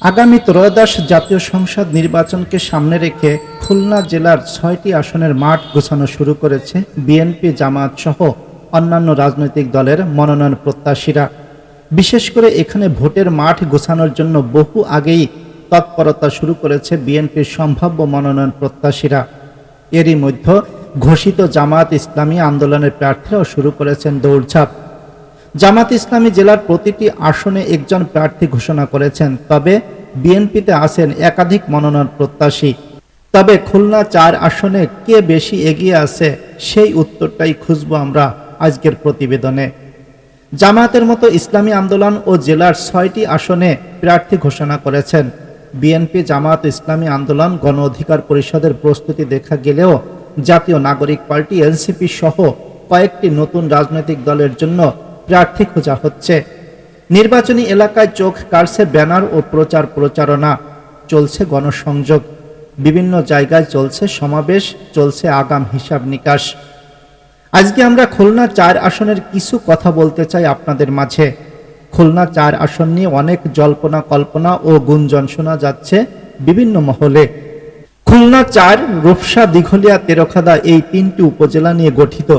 আগামী ত্রয়োদশ জাতীয় সংসদ নির্বাচনকে সামনে রেখে খুলনা জেলার ছয়টি আসনের মাঠ গোছানো শুরু করেছে বিএনপি জামাত সহ অন্যান্য রাজনৈতিক দলের মনোনয়ন প্রত্যাশীরা। বিশেষ করে এখানে ভোটের মাঠ গোছানোর জন্য বহু আগেই তৎপরতা শুরু করেছে বিএনপির সম্ভাব্য মনোনয়ন প্রত্যাশীরা। এরই মধ্যে ঘোষিত জামাত ইসলামী আন্দোলনের প্রার্থীরাও শুরু করেছেন দৌড়ঝাঁপ। জামাত ইসলামী জেলার প্রতিটি আসনে একজন প্রার্থী ঘোষণা করেছেন, তবে বিএনপিতে আছেন একাধিক মনোনয়ন প্রত্যাশী। তবে খুলনা চার আসনে কে বেশি এগিয়ে আছে, সেই উত্তরটাই খুঁজব আমরা আজকের প্রতিবেদনে। জামাতের মতো ইসলামী আন্দোলন ও জেলার ছয়টি আসনে প্রার্থী ঘোষণা করেছেন। বিএনপি জামাত ইসলামী আন্দোলন, গণ অধিকার পরিষদের প্রস্তুতি দেখা গেলেও জাতীয় নাগরিক পার্টি, এনসিপি সহ কয়েকটি নতুন রাজনৈতিক দলের জন্য প্রার্থী খোঁজা হচ্ছে। নির্বাচনী এলাকায় চোখ কাড়ছে ব্যানার ও প্রচার প্রচারণা। চলছে গণসংযোগ। বিভিন্ন জায়গায় চলছে সমাবেশ, চলছে আগাম হিসাব নিকাশ। আজকে আমরা খুলনা চার আসনের কিছু কথা বলতে চাই আপনাদের মাঝে। খুলনা চার আসন নিয়ে অনেক জল্পনা কল্পনা ও গুঞ্জন শোনা যাচ্ছে বিভিন্ন মহলে। খুলনা চার, রূপসা, দিঘলিয়া, তেরখাদা এই তিনটি উপজেলা নিয়ে গঠিত।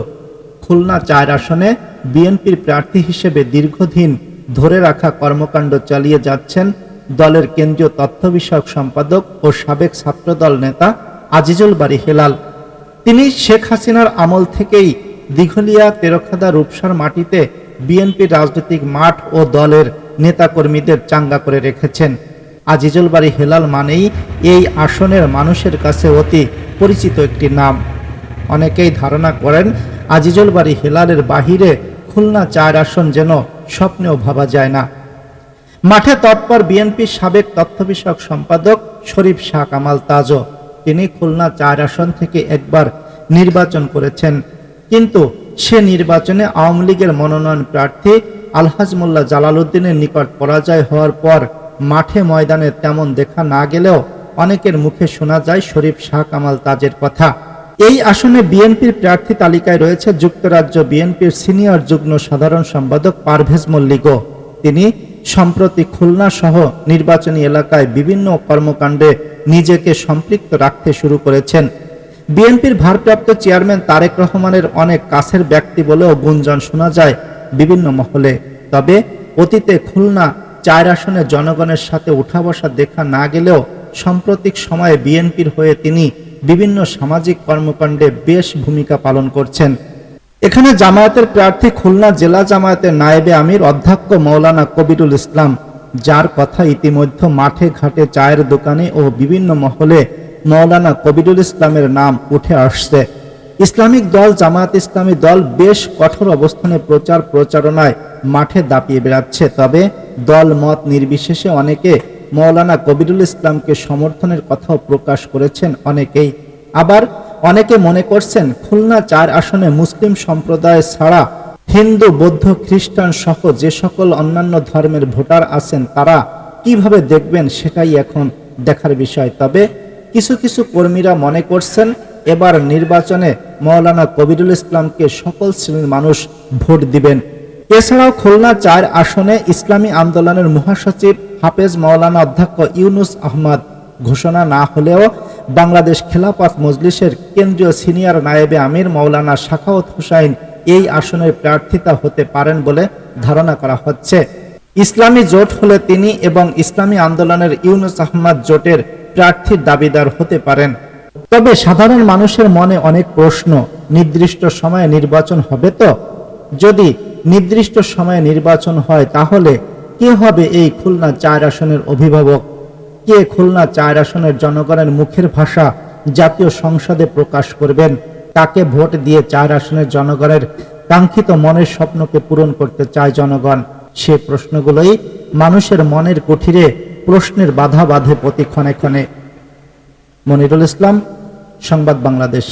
খুলনা চার আসনে বিএনপির প্রার্থী হিসেবে দীর্ঘদিন ধরে রাখা কর্মকাণ্ড চালিয়ে যাচ্ছেন দলের কেন্দ্রীয় তথ্য বিষয়ক সম্পাদক ও সাবেক ছাত্রদল নেতা আজিজুল বাড়ি হেলাল। তিনি শেখ হাসিনার আমল থেকেই দিঘলিয়া, তেরখাদা, রূপসার মাটিতে বিএনপির রাজনৈতিক মাঠ ও দলের নেতাকর্মীদের চাঙ্গা করে রেখেছেন। আজিজুল বাড়ি হেলাল মানেই এই আসনের মানুষের কাছে অতি পরিচিত একটি নাম। অনেকেই ধারণা করেন, আজিজুল বাড়ি হেলালের বাহিরে খুলনা চার আসন যেন স্বপ্নেও ভাবা যায় না। মাঠে তৎপর বিএনপির সাবেক তথ্য বিষয়ক সম্পাদক শরীফ শাহ কামাল তাজও। তিনি খুলনা চার আসন থেকে একবার নির্বাচন করেছেন। কিন্তু সে নির্বাচনে আওয়ামী লীগের মনোনয়ন প্রার্থী আলহাজ মোল্লা জালালউদ্দিনের নিকট পরাজয় হওয়ার পর মাঠে ময়দানে তেমন দেখা না গেলেও অনেকের মুখে শোনা যায় শরীফ শাহ কামাল তাজের কথা। এই আসনে বিএনপির প্রার্থী তালিকায় রয়েছে যুক্তরাজ্য বিএনপির সিনিয়র যুগ্ম সাধারণ সম্পাদক পারভেজ মল্লিকও। তিনি সম্প্রতি খুলনা সহ নির্বাচনী এলাকায় বিভিন্ন কর্মকাণ্ডে নিজেকে সম্পৃক্ত রাখতে শুরু করেছেন। বিএনপির ভারপ্রাপ্ত চেয়ারম্যান তারেক রহমানের অনেক কাছের ব্যক্তি বলেও গুঞ্জন শোনা যায় বিভিন্ন মহলে। তবে অতীতে খুলনা চার আসনে জনগণের সাথে উঠা বসা দেখা না গেলেও সাম্প্রতিক সময়ে বিএনপির হয়ে তিনি বিভিন্ন সামাজিক কর্মকাণ্ডে বেশ ভূমিকা পালন করছেন। এখানে জামায়াতের প্রার্থী খুলনা জেলা জামায়াতের নায়েবে আমির, অধ্যক্ষ মৌলানা কবিরুল ইসলাম, যার কথা ইতিমধ্যে মাঠে ঘাটে চায়ের দোকানে ও বিভিন্ন মহলে মৌলানা কবিরুল ইসলামের নাম উঠে আসছে। ইসলামিক দল, জামায়াত ইসলামী দল বেশ কঠোর অবস্থানে প্রচার প্রচারণায় মাঠে দাপিয়ে বেড়াচ্ছে, তবে দল মত নির্বিশেষে অনেকে মৌলানা কবিরুল ইসলামকে সমর্থনের কথাও প্রকাশ করেছেন অনেকেই। আবার অনেকে মনে করছেন, খুলনা চার আসনে মুসলিম সম্প্রদায় ছাড়া হিন্দু, বৌদ্ধ, খ্রিস্টান সহ যে সকল অন্যান্য ধর্মের ভোটার আছেন, তারা কীভাবে দেখবেন সেটাই এখন দেখার বিষয়। তবে কিছু কিছু কর্মীরা মনে করছেন, এবার নির্বাচনে মৌলানা কবিরুল ইসলামকে সকল শ্রেণির মানুষ ভোট দিবেন। এছাড়াও খুলনা চার আসনে ইসলামী আন্দোলনের মহাসচিব হাফেজ মৌলানা অধ্যক্ষ ইউনুস আহমদ। ঘোষণা না হলেও বাংলাদেশ খেলাফত মজলিসের কেন্দ্রীয় সিনিয়র নায়েবে আমির মৌলানা শাখাওয়াত হুসাইন এই আসনের প্রার্থিতা হতে পারেন বলে ধারণা করা হচ্ছে। ইসলামী জোট হলে তিনি এবং ইসলামী আন্দোলনের ইউনুস আহমদ জোটের প্রার্থীর দাবিদার হতে পারেন। তবে সাধারণ মানুষের মনে অনেক প্রশ্ন, নির্দিষ্ট সময়ে নির্বাচন হবে তো? যদি নির্দিষ্ট সময়ে নির্বাচন হয় তাহলে কে হবে এই খুলনা চার আসনের অভিভাবক? কে খুলনা চার আসনের জনগণের মুখের ভাষা জাতীয় সংসদে প্রকাশ করবেন? তাকে ভোট দিয়ে চার আসনের জনগণের কাঙ্ক্ষিত মনের স্বপ্নকে পূরণ করতে চায় জনগণ? সে প্রশ্নগুলোই মানুষের মনের কুঠিরে প্রশ্নের বাধা বাঁধে প্রতি ক্ষণে ক্ষণে। মনিরুল ইসলাম, সংবাদ বাংলাদেশ।